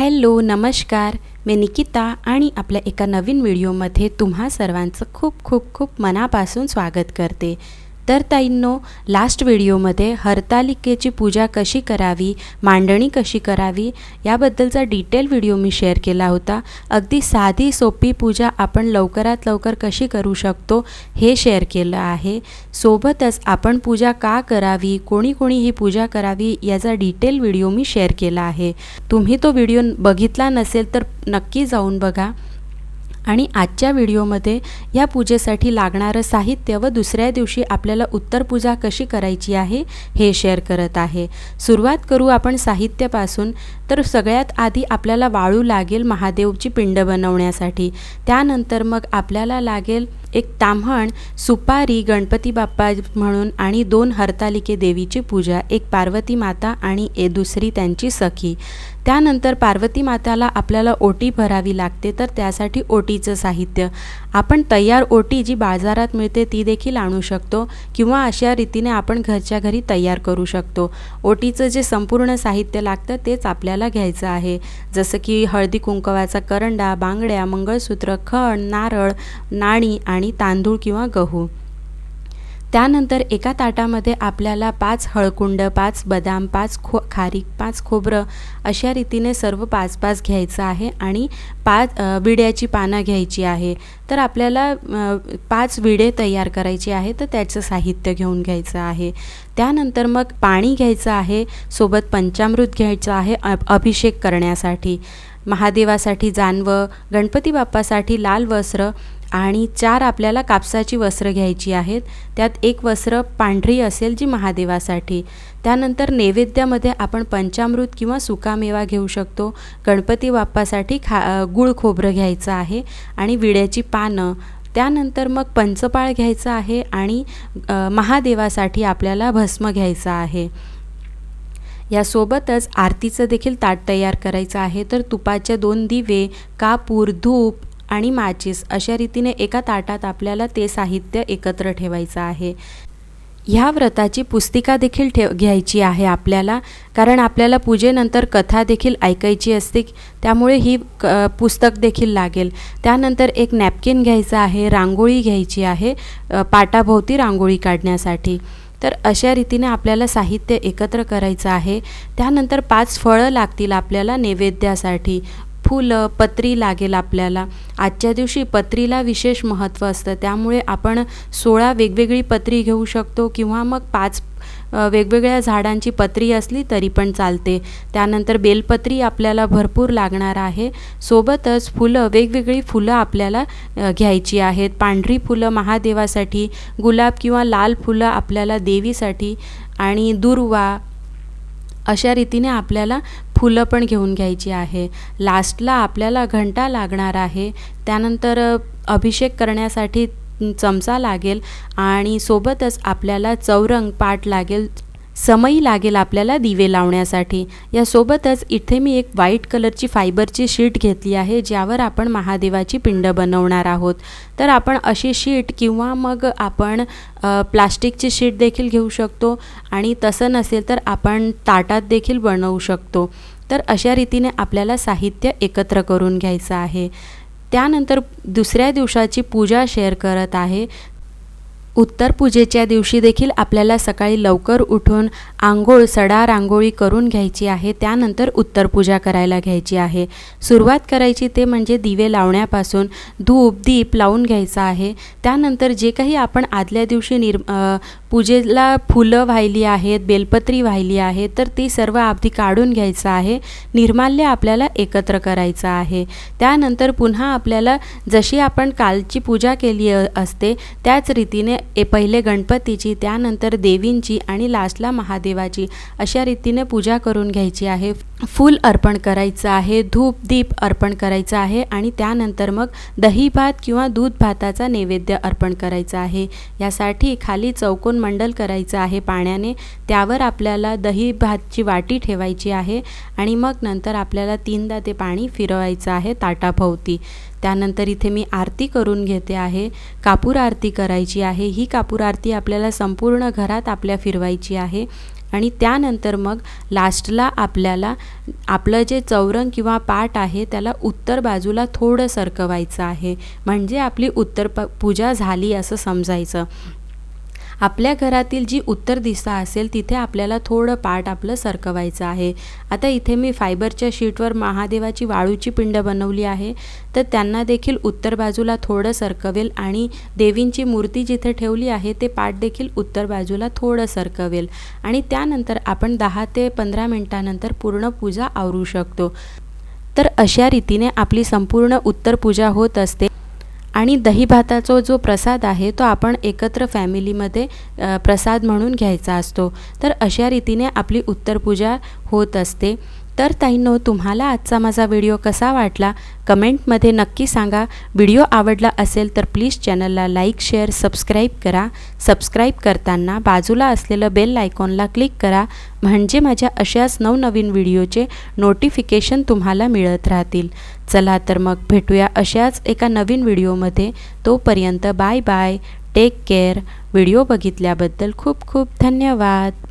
Hello नमस्कार. मी निकिता आणि आपल्या एका नवीन व्हिडिओमध्ये तुम्हा सर्वांचं खूप खूप खूप मनापासून स्वागत करते. तर ताईंनो लास्ट व्हिडिओमध्ये हरतालिकेची पूजा कशी करावी मांडणी कशी करावी याबद्दलचा डिटेल व्हिडिओ मी शेअर केला होता. अगदी साधी सोपी पूजा आपण लवकरात लवकर कशी करू शकतो हे शेअर केलं आहे. सोबतच आपण पूजा का करावी कोणी कोणी ही पूजा करावी याचा डिटेल व्हिडिओ मी शेअर केला आहे. तुम्ही तो व्हिडिओ बघितला नसेल तर नक्की जाऊन बघा. आणि आजच्या व्हिडिओमध्ये या पूजेसाठी लागणारं साहित्य व दुसऱ्या दिवशी आपल्याला उत्तर पूजा कशी करायची आहे हे शेअर करत आहे. सुरुवात करू आपण साहित्यापासून. तर सगळ्यात आधी आपल्याला वाळू लागेल महादेवची पिंड बनवण्यासाठी. त्यानंतर मग आपल्याला लागेल एक ताम्हण सुपारी गणपती बाप्पा म्हणून आणि दोन हरतालिके देवीची पूजा एक पार्वती माता आणि ए दुसरी त्यांची सखी. त्यानंतर पार्वती माताला आपल्याला ओटी भरावी लागते तर त्यासाठी ओटीचं साहित्य. आपण तयार ओटी जी बाजारात मिळते ती देखील आणू शकतो किंवा अशा रीतीने आपण घरच्या घरी तयार करू शकतो. ओटीचं जे संपूर्ण साहित्य लागतं तेच आपल्याला घ्यायचं आहे. जसं की हळदी कुंकवाचा करंडा बांगड्या मंगळसूत्र खण नारळ नाणी आणि तांदूळ किंवा गहू. त्यानंतर एका ताटामध्ये आपल्याला पाच हळकुंड पाच बदाम पाच खो खारीक पाच खोबरं अशा रीतीने सर्व पाच पाच घ्यायचं आहे आणि पाच विड्याची पानं घ्यायची आहे. तर आपल्याला पाच विडे तयार करायचे आहे तर त्याचं साहित्य घेऊन घ्यायचं आहे. त्यानंतर मग पाणी घ्यायचं आहे सोबत पंचामृत घ्यायचं आहे अभिषेक करण्यासाठी. महादेवासाठी जानवं गणपती बाप्पासाठी लाल वस्त्र आणि चार आपल्याला कापसाची वस्त्र घ्यायची आहेत. त्यात एक वस्त्र पांढरी असेल जी महादेवासाठी. त्यानंतर नैवेद्यामध्ये आपण पंचामृत किंवा सुकामेवा घेऊ शकतो. गणपती बाप्पासाठी खा गुळ खोबरं घ्यायचं आहे आणि विड्याची पानं. त्यानंतर मग पंचपाळ घ्यायचं आहे आणि महादेवासाठी आपल्याला भस्म घ्यायचं आहे. यासोबतच आरतीचं देखील ताट तयार करायचं आहे. तर तुपाचे दोन दिवे कापूर धूप आणि माचीस अशा रीतीने एका ताटात आपल्याला ते साहित्य एकत्र ठेवायचं आहे. ह्या व्रताची पुस्तिका देखील ठेव घ्यायची आहे आपल्याला कारण आपल्याला पूजेनंतर कथा देखील ऐकायची असते त्यामुळे ही क पुस्तक देखील लागेल. त्यानंतर एक नॅपकिन घ्यायचं आहे रांगोळी घ्यायची आहे पाटाभोवती रांगोळी काढण्यासाठी. तर अशा रीतीने आपल्याला साहित्य एकत्र करायचं आहे. त्यानंतर पाच फळं लागतील आपल्याला नैवेद्यासाठी. फुलं पत्री लागेल आपल्याला. आजच्या दिवशी पत्रीला विशेष महत्त्व असतं. त्यामुळे आपण सोळा वेगवेगळी पत्री घेऊ शकतो किंवा मग पाच वेगवेगळ्या झाडांची पत्री असली तरी पण चालते. त्यानंतर बेलपत्री आपल्याला भरपूर लागणार आहे. सोबतच फुलं वेगवेगळी फुलं आपल्याला घ्यायची आहेत. पांढरी फुलं महादेवासाठी गुलाब किंवा लाल फुलं आपल्याला देवीसाठी आणि दुर्वा अशा रीतीने आपल्याला फुलं पण घेऊन घ्यायची आहे. लास्टला आपल्याला घंटा लागणार आहे. त्यानंतर अभिषेक करण्यासाठी चमचा लागेल आणि सोबतच आपल्याला चौरंग पाट लागेल. समयी लागेल आपल्याला दिवे लावण्यासाठी. यासोबतच इथे मी एक व्हाईट कलरची फायबरची शीट घेतली आहे ज्यावर आपण महादेवाची पिंड बनवणार आहोत. तर आपण अशी शीट किंवा मग आपण प्लास्टिकची शीट देखील घेऊ शकतो आणि तसं नसेल तर आपण ताटात देखील बनवू शकतो. तर अशा रीतीने आपल्याला साहित्य एकत्र करून घ्यायचं आहे. त्यानंतर दुसऱ्या दिवसाची पूजा शेअर करत आहे. उत्तर पूजेच्या दिवशी देखील आपल्याला सकाळी लवकर उठून आंघोळ सडा रांगोळी करून घ्यायची आहे. त्यानंतर उत्तर पूजा करायला घ्यायची आहे. सुरुवात करायची ते म्हणजे दिवे लावण्यापासून धूप दीप लावून घ्यायचा आहे. त्यानंतर जे काही आपण आदल्या दिवशी निर् पूजेला फुलं वाहिली आहेत बेलपत्री वाहिली आहे तर ती सर्व अगदी काढून घ्यायचं आहे. निर्माल्य आपल्याला एकत्र करायचं आहे. त्यानंतर पुन्हा आपल्याला जशी आपण कालची पूजा केली असते त्याच रीतीने ए पहिले गणपतीची त्यानंतर देवींची आणि लास्टला महादेवाची अशा रीतीने पूजा करून घ्यायची आहे. फूल अर्पण करायचं आहे धूप दीप अर्पण करायचं आहे आणि त्यानंतर मग दही भात किंवा दूध भाताचा नैवेद्य अर्पण करायचा आहे. यासाठी खाली चौकोन मंडल करायचं आहे पाण्याने. त्यावर आपल्याला दही भातची वाटी ठेवायची आहे आणि मग नंतर आपल्याला तीनदा ते पाणी फिरवायचं आहे ताटाभोवती. त्यानंतर इथे मी आरती करून घेते आहे. कापूर आरती करायची आहे. ही कापूर आरती आपल्याला संपूर्ण घरात आपल्या फिरवायची आहे. आणि त्यानंतर मग लास्टला आपल्याला आपलं जे चौरंग किंवा पाट आहे त्याला उत्तर बाजूला थोडं सरकवायचं आहे. म्हणजे आपली उत्तर प पूजा झाली असं समजायचं. आपल्या घरातील जी उत्तर दिशा असेल तिथे आपल्याला थोडं पाट आपलं सरकवायचं आहे. आता इथे मी फायबरच्या शीटवर महादेवाची वाळूची पिंड बनवली आहे. तर त्यांना देखील उत्तर बाजूला थोडं सरकवेल आणि देवींची मूर्ती जिथे ठेवली आहे ते पाट देखील उत्तर बाजूला थोडं सरकवेल. आणि त्यानंतर आपण दहा ते पंधरा मिनटानंतर पूर्ण पूजा आवरू शकतो. तर अशा रीतीने आपली संपूर्ण उत्तर पूजा होत असते. आणि दही भाताचा जो प्रसाद आहे तो आपण एकत्र फॅमिलीमध्ये प्रसाद म्हणून घ्यायचा असतो. तर अशा रीतीने आपली उत्तर पूजा होत असते. तर ताईंनो तुम्हाला आजचा माझा व्हिडिओ कसा वाटला? कमेंटमध्ये नक्की सांगा. व्हिडिओ आवडला असेल तर प्लीज चॅनलला लाईक शेअर सबस्क्राईब करा. सबस्क्राईब करताना बाजूला असलेलं बेल आयकॉनला क्लिक करा. म्हणजे माझ्या अशाच नवनवीन व्हिडिओचे नोटिफिकेशन तुम्हाला मिळत राहतील. चला तर मग भेटूया अशाच एका नवीन व्हिडिओमध्ये. तोपर्यंत bye bye. Take care. Video बघितल्याबद्दल खूप खूप धन्यवाद.